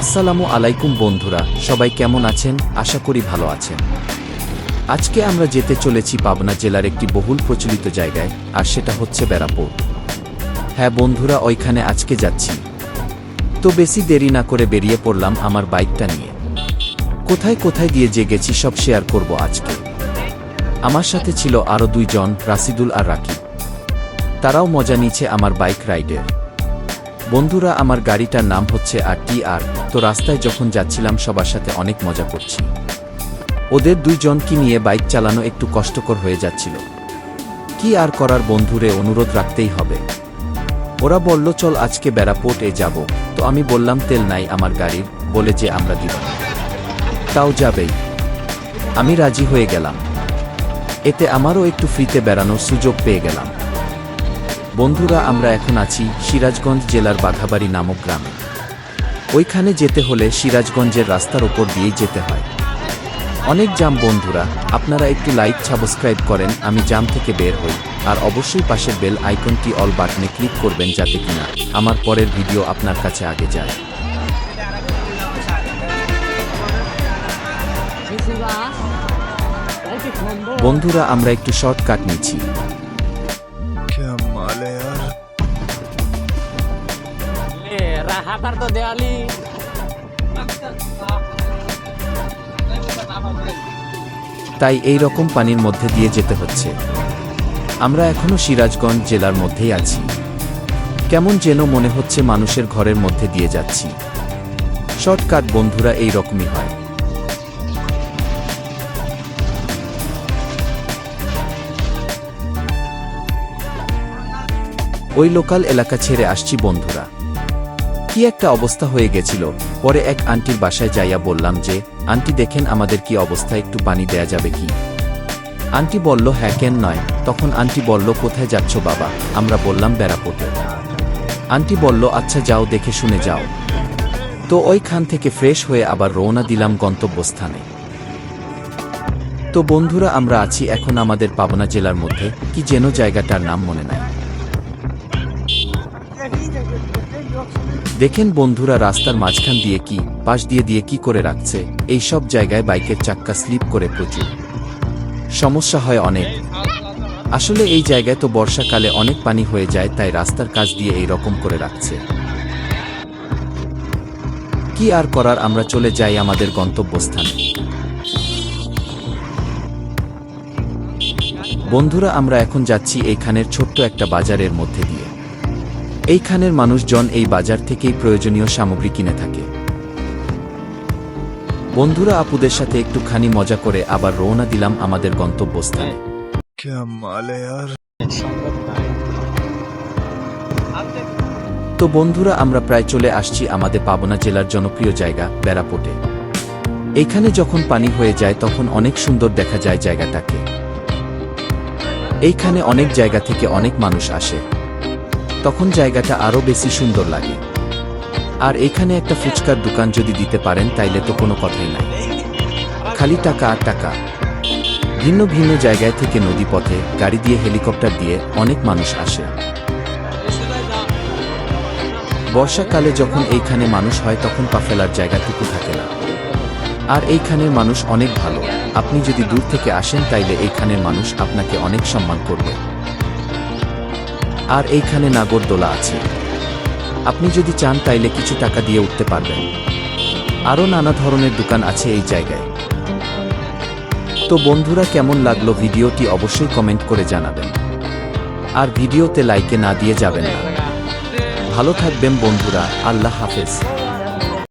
আসসালামু আলাইকুম বন্ধুরা, সবাই কেমন আছেন? আশা করি ভালো আছেন। আজকে আমরা যেতে চলেছি পাবনা জেলার একটি বহুল প্রচলিত জায়গায়, আর সেটা হচ্ছে বেড়াপোর হ্যাঁ বন্ধুরা, ওইখানে আজকে যাচ্ছি। তো বেশি দেরি না করে বেরিয়ে পড়লাম আমার বাইকটা নিয়ে। কোথায় কোথায় দিয়ে যে গেছি সব শেয়ার করব আজকে। আমার সাথে ছিল আরও দুইজন, রাসিদুল আর রাকিব। তারাও মজা নিচ্ছে আমার বাইক রাইডের। বন্ধুরা, আমার গাড়িটার নাম হচ্ছে আর টি আর। তো রাস্তায় যখন যাচ্ছিলাম, সবার সাথে অনেক মজা করছি। ওদের দুইজনকে নিয়ে বাইক চালানো একটু কষ্টকর হয়ে যাচ্ছিল। কি আর করার বন্ধুরে অনুরোধ রাখতেই হবে। ওরা বলল, চল আজকে বেড়াপোর্ট যাব। তো আমি বললাম, তেল নাই আমার গাড়ির। বলে যে আমরা দিব তাও যাবেই আমি রাজি হয়ে গেলাম। এতে আমারও একটু ফ্রিতে বেড়ানোর সুযোগ পেয়ে গেলাম। বন্ধুরা, আমরা এখন আছি সিরাজগঞ্জ জেলার বাঘাবাড়ি নামক গ্রামে। ওইখানে যেতে হলে সিরাজগঞ্জের রাস্তার ওপর দিয়েই যেতে হয়। অনেক জাম বন্ধুরা, আপনারা একটু লাইক, সাবস্ক্রাইব করেন, আমি জাম থেকে বের হই। আর অবশ্যই পাশের বেল আইকনটি অল বাটনে ক্লিক করবেন যাতে কিনা আমার পরের ভিডিও আপনার কাছে আগে যায়। বন্ধুরা আমরা একটু শর্টকাট নিচ্ছি। তাই এই রকম পানির মধ্যে দিয়ে যেতে হচ্ছে। আমরা এখনও সিরাজগঞ্জ জেলার মধ্যেই আছি। কেমন যেন মনে হচ্ছে মানুষের ঘরের মধ্যে দিয়ে যাচ্ছি। শর্টকাট বন্ধুরা এই রকমই হয়। ওই লোকাল এলাকা ছেড়ে আসছি বন্ধুরা। কি একটা অবস্থা হয়ে গেছিল, পরে এক আন্টির বাসায় যাইয়া বললাম যে, আন্টি দেখেন আমাদের কি অবস্থা, একটু পানি দেয়া যাবে কি? আন্টি বলল হ্যাঁ কেন নয়? তখন আন্টি বলল, কোথায় যাচ্ছ বাবা? আমরা বললাম বেড়াপোতে আন্টি বলল আচ্ছা যাও, দেখে শুনে যাও। তো ওইখান থেকে ফ্রেশ হয়ে আবার রওনা দিলাম গন্তব্যস্থানে। তো বন্ধুরা, আমরা আছি এখন আমাদের পাবনা জেলার মধ্যে। কি যেন জায়গাটার নাম মনে নাই। দেখেন বন্ধুরা, রাস্তার মাঝখান দিয়ে কি, পাশ দিয়ে দিয়ে কি করে রাখছে, এই সব জায়গায় বাইকের চাক্কা স্লিপ করে প্রচুর। সমস্যা হয় অনেক। আসলে এই জায়গায় তো বর্ষাকালে অনেক পানি হয়ে যায়, তাই রাস্তার কাজ দিয়ে এই রকম করে রাখছে। কি আর করার, আমরা চলে যাই আমাদের গন্তব্যস্থানে। বন্ধুরা, আমরা এখন যাচ্ছি এইখানের ছোট্ট একটা বাজারের মধ্যে দিয়ে। এইখানের মানুষজন এই বাজার থেকেই প্রয়োজনীয় সামগ্রী কিনে থাকে। বন্ধুরা আপুদের সাথে একটুখানি মজা করে আবার রওনা দিলাম আমাদের গন্তব্যস্থানে। তো বন্ধুরা আমরা প্রায় চলে আসছি আমাদের পাবনা জেলার জনপ্রিয় জায়গা বেড়াপোটে। এখানে যখন পানি হয়ে যায় তখন অনেক সুন্দর দেখা যায় জায়গাটাকে। এইখানে অনেক জায়গা থেকে অনেক মানুষ আসে। তখন জায়গাটা আরও বেশি সুন্দর লাগে। আর এখানে একটা ফুচকার দোকান যদি দিতে পারেন, তাইলে তো কোনো কথাই নাই। খালি টাকা আর টাকা। ভিন্ন ভিন্ন জায়গায় থেকে নদীপথে গাড়ি দিয়ে, হেলিকপ্টার দিয়ে অনেক মানুষ আসে। বর্ষাকালে যখন এইখানে মানুষ হয়, তখন পা ফেলার জায়গাটুকু থাকে না। আর এইখানের মানুষ অনেক ভালো। আপনি যদি দূর থেকে আসেন, তাইলে এইখানের মানুষ আপনাকে অনেক সম্মান করবে। আর এইখানে নাগরদোলা আছে। আপনি যদি চান তাইলে কিছু টাকা দিয়ে উঠতে পারবেন। আরও নানা ধরনের দোকান আছে এই জায়গায়। তো বন্ধুরা, কেমন লাগল ভিডিওটি অবশ্যই কমেন্ট করে জানাবেন। আর ভিডিওতে লাইকে না দিয়ে যাবেন না। ভালো থাকবেন বন্ধুরা, আল্লাহ হাফেজ।